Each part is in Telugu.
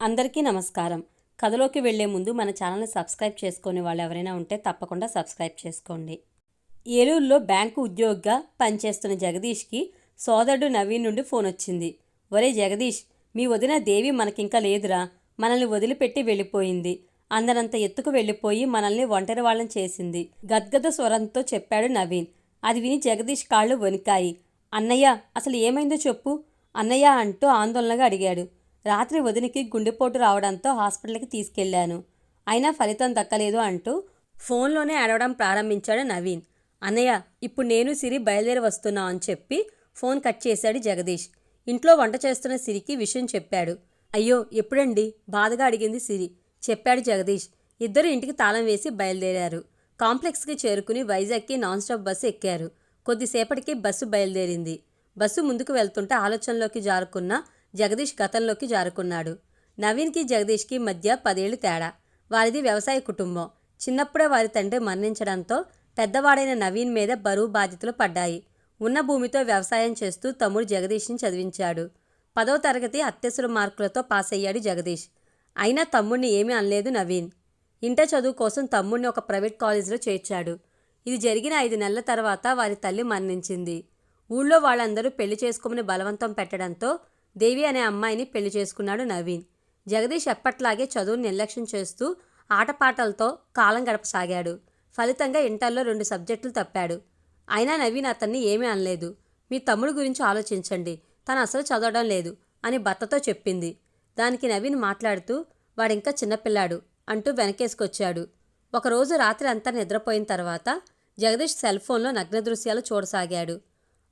అందరికీ నమస్కారం. కథలోకి వెళ్ళే ముందు మన ఛానల్ని సబ్స్క్రైబ్ చేసుకునే వాళ్ళు ఎవరైనా ఉంటే తప్పకుండా సబ్స్క్రైబ్ చేసుకోండి. ఏలూరులో బ్యాంకు ఉద్యోగిగా పనిచేస్తున్న జగదీష్కి సోదరుడు నవీన్ నుండి ఫోన్ వచ్చింది. ఒరే జగదీష్ మీ వదిన దేవి మనకింకా లేదురా. మనల్ని వదిలిపెట్టి వెళ్ళిపోయింది. అందరంత ఎత్తుకు వెళ్ళిపోయి మనల్ని ఒంటరి వాళ్ళని చేసింది. గద్గద స్వరంతో చెప్పాడు నవీన్. అది విని జగదీష్ కాళ్ళు వణికాయి. అన్నయ్య అసలు ఏమైందో చెప్పు. అన్నయ్య అంటూ ఆందోళనగా అడిగాడు. రాత్రి వదినికి గుండెపోటు రావడంతో హాస్పిటల్కి తీసుకెళ్ళాను. అయినా ఫలితం దక్కలేదు అంటూ ఫోన్లోనే అడవడం ప్రారంభించాడు నవీన్. అన్నయ్య ఇప్పుడు నేను సిరి బయలుదేరి వస్తున్నాం అని చెప్పి ఫోన్ కట్ చేశాడు జగదీష్. ఇంట్లో వంట చేస్తున్న సిరికి విషయం చెప్పాడు. అయ్యో ఎప్పుడండి? బాధగా అడిగింది సిరి. చెప్పాడు జగదీష్. ఇద్దరు ఇంటికి తాళం వేసి బయలుదేరారు. కాంప్లెక్స్కి చేరుకుని వైజాగ్కి నాన్ స్టాప్ బస్సు ఎక్కారు. కొద్దిసేపటికి బస్సు బయలుదేరింది. బస్సు ముందుకు వెళ్తుంటే ఆలోచనలోకి జారుకున్న జగదీష్ గతంలోకి జారుకున్నాడు. నవీన్కి జగదీష్కి మధ్య పదేళ్ళు తేడా. వారిది వ్యవసాయ కుటుంబం. చిన్నప్పుడే వారి తండ్రి మరణించడంతో పెద్దవాడైన నవీన్ మీద బరువు బాధ్యతలు పడ్డాయి. ఉన్న భూమితో వ్యవసాయం చేస్తూ తమ్ముడు జగదీష్ని చదివించాడు. పదో తరగతి అత్యవసర మార్కులతో పాస్ అయ్యాడు జగదీష్. అయినా తమ్ముడిని ఏమీ అనలేదు నవీన్. ఇంటర్ చదువు కోసం తమ్ముడిని ఒక ప్రైవేట్ కాలేజీలో చేర్చాడు. ఇది జరిగిన ఐదు నెలల తర్వాత వారి తల్లి మరణించింది. ఊళ్ళో వాళ్ళందరూ పెళ్ళి చేసుకోమని బలవంతం పెట్టడంతో దేవి అనే అమ్మాయిని పెళ్ళి చేసుకున్నాడు నవీన్. జగదీష్ ఎప్పట్లాగే చదువును నిర్లక్ష్యం చేస్తూ ఆటపాటలతో కాలం గడపసాగాడు. ఫలితంగా ఇంటర్లో రెండు సబ్జెక్టులు తప్పాడు. అయినా నవీన్ అతన్ని ఏమీ అనలేదు. మీ తమ్ముడు గురించి ఆలోచించండి. తను అసలు చదవడం లేదు అని భర్తతో చెప్పింది. దానికి నవీన్ మాట్లాడుతూ వాడింకా చిన్నపిల్లాడు అంటూ వెనకేసుకొచ్చాడు. ఒకరోజు రాత్రి అంతా నిద్రపోయిన తర్వాత జగదీష్ సెల్ ఫోన్లో నగ్న దృశ్యాలు చూడసాగాడు.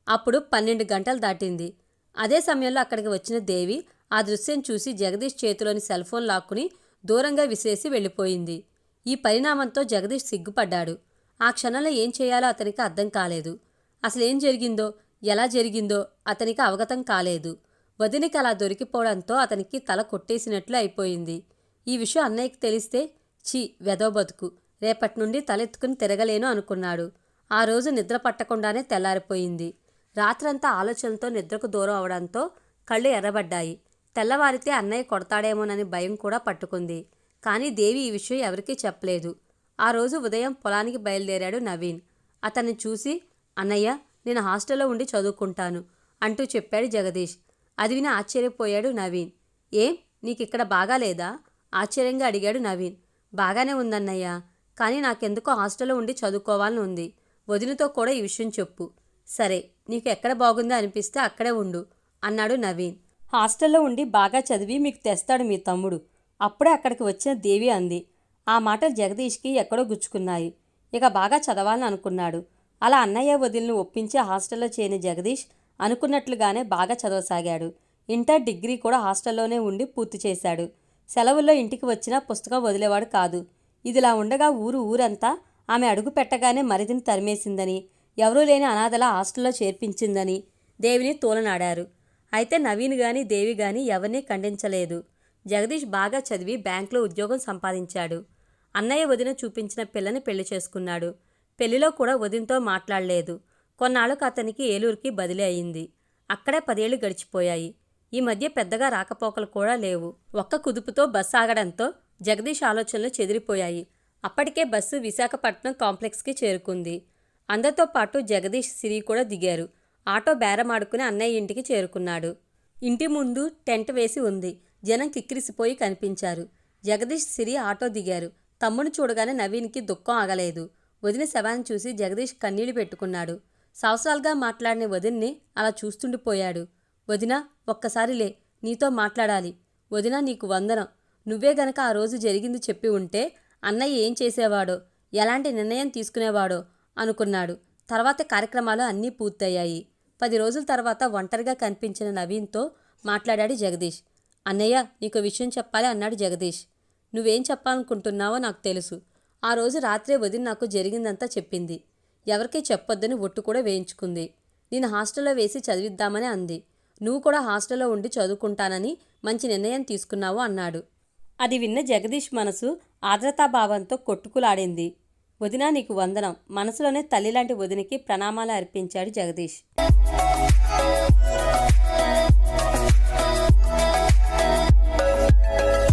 అప్పుడు పన్నెండు గంటలు దాటింది. అదే సమయంలో అక్కడికి వచ్చిన దేవి ఆ దృశ్యం చూసి జగదీష్ చేతిలోని సెల్ ఫోన్ లాక్కుని దూరంగా విసిరేసి వెళ్ళిపోయింది. ఈ పరిణామంతో జగదీష్ సిగ్గుపడ్డాడు. ఆ క్షణంలో ఏం చేయాలో అతనికి అర్థం కాలేదు. అసలేం జరిగిందో ఎలా జరిగిందో అతనికి అవగతం కాలేదు. వదినికి అలా దొరికిపోవడంతో అతనికి తల కొట్టేసినట్లు అయిపోయింది. ఈ విషయం అన్నయ్యకి తెలిస్తే ఛీ వెదో బతుకు. రేపటి నుండి తలెత్తుకుని తిరగలేను అనుకున్నాడు. ఆ రోజు నిద్ర పట్టకుండానే తెల్లారిపోయింది. రాత్రంతా ఆలోచనలతో నిద్రకు దూరం అవడంతో కళ్ళు ఎర్రబడ్డాయి. తెల్లవారితే అన్నయ్య కొడతాడేమోనని భయం కూడా పట్టుకుంది. కానీ దేవి ఈ విషయం ఎవరికీ చెప్పలేదు. ఆ రోజు ఉదయం పొలానికి బయలుదేరాడు నవీన్. అతన్ని చూసి అన్నయ్య నేను హాస్టల్లో ఉండి చదువుకుంటాను అంటూ చెప్పాడు జగదీష్. అది విని ఆశ్చర్యపోయాడు నవీన్. ఏం? నీకిక్కడ బాగాలేదా ఆశ్చర్యంగా అడిగాడు నవీన్. బాగానే ఉందన్నయ్య. కానీ నాకెందుకో హాస్టల్లో ఉండి చదువుకోవాలని ఉంది. వదినతో కూడా ఈ విషయం చెప్పు. సరే. నీకు ఎక్కడ బాగుందో అనిపిస్తే అక్కడే ఉండు అన్నాడు నవీన్. హాస్టల్లో ఉండి బాగా చదివి మీకు తెస్తాడు మీ తమ్ముడు. అప్పుడే అక్కడికి వచ్చిన దేవి అంది. ఆ మాటలు జగదీష్కి ఎక్కడో గుచ్చుకున్నాయి. ఇక బాగా చదవాలని అనుకున్నాడు అలా అన్నయ్య వదిలిని ఒప్పించి హాస్టల్లో చేరిన జగదీష్ అనుకున్నట్లుగానే బాగా చదవసాగాడు. ఇంటర్ డిగ్రీ కూడా హాస్టల్లోనే ఉండి పూర్తి చేశాడు. సెలవుల్లో ఇంటికి వచ్చినా పుస్తకం వదిలేవాడు కాదు. ఇదిలా ఉండగా ఊరు ఊరంతా ఆమె అడుగు పెట్టగానే మరిదిని తరిమేసిందని ఎవరూ లేని అనాథల హాస్టల్లో చేర్పించిందని దేవిని తోలనాడారు. అయితే నవీన్ గాని దేవి గాని ఎవరిని ఖండించలేదు. జగదీష్ బాగా చదివి బ్యాంకులో ఉద్యోగం సంపాదించాడు. అన్నయ్య వదిన చూపించిన పిల్లని పెళ్ళి చేసుకున్నాడు. పెళ్ళిలో కూడా వదినతో మాట్లాడలేదు. కొన్నాళ్ళకు అతనికి ఏలూరుకి బదిలీ అయింది. అక్కడే పదేళ్ళు గడిచిపోయాయి. ఈ మధ్య పెద్దగా రాకపోకలు కూడా లేవు. ఒక్క కుదుపుతో బస్సు ఆగడంతో జగదీష్ ఆలోచనలు చెదిరిపోయాయి. అప్పటికే బస్సు విశాఖపట్నం కాంప్లెక్స్కి చేరుకుంది. అందరితో పాటు జగదీష్ సిరి కూడా దిగారు. ఆటో బేరమాడుకుని అన్నయ్య ఇంటికి చేరుకున్నాడు. ఇంటి ముందు టెంట్ వేసి ఉంది. జనం కిక్కిరిసిపోయి కనిపించారు. జగదీష్ సిరి ఆటో దిగారు. తమ్ముని చూడగానే నవీన్కి దుఃఖం ఆగలేదు. వదిన శవాన్ని చూసి జగదీష్ కన్నీళ్ళు పెట్టుకున్నాడు. సంవత్సరాలుగా మాట్లాడిన వదిన్ని అలా చూస్తుండిపోయాడు వదిన ఒక్కసారిలే నీతో మాట్లాడాలి. వదిన నీకు వందనం. నువ్వే గనక ఆ రోజు జరిగింది చెప్పి ఉంటే అన్నయ్య ఏం చేసేవాడో ఎలాంటి నిర్ణయం తీసుకునేవాడో అనుకున్నాడు. తర్వాత కార్యక్రమాలు అన్నీ పూర్తయ్యాయి. పది రోజుల తర్వాత ఒంటరిగా కనిపించిన నవీన్తో మాట్లాడాడు జగదీష్. అన్నయ్య నీకు విషయం చెప్పాలి అన్నాడు జగదీష్. నువ్వేం చెప్పాలనుకుంటున్నావో నాకు తెలుసు. ఆ రోజు రాత్రే వదిన నాకు జరిగిందంతా చెప్పింది. ఎవరికీ చెప్పొద్దని ఒట్టు కూడా వేయించుకుంది. నేను హాస్టల్లో వేసి చదివిద్దామని అంది. నువ్వు కూడా హాస్టల్లో ఉండి చదువుకుంటానని మంచి నిర్ణయం తీసుకున్నావు అన్నాడు. అది విన్న జగదీష్ మనసు ఆర్ద్రతాభావంతో కొట్టుకులాడింది. వదిన నీకు వందనం. మనసులోనే తల్లిలాంటి వదినికి ప్రణామాలు అర్పించాడు జగదీష్.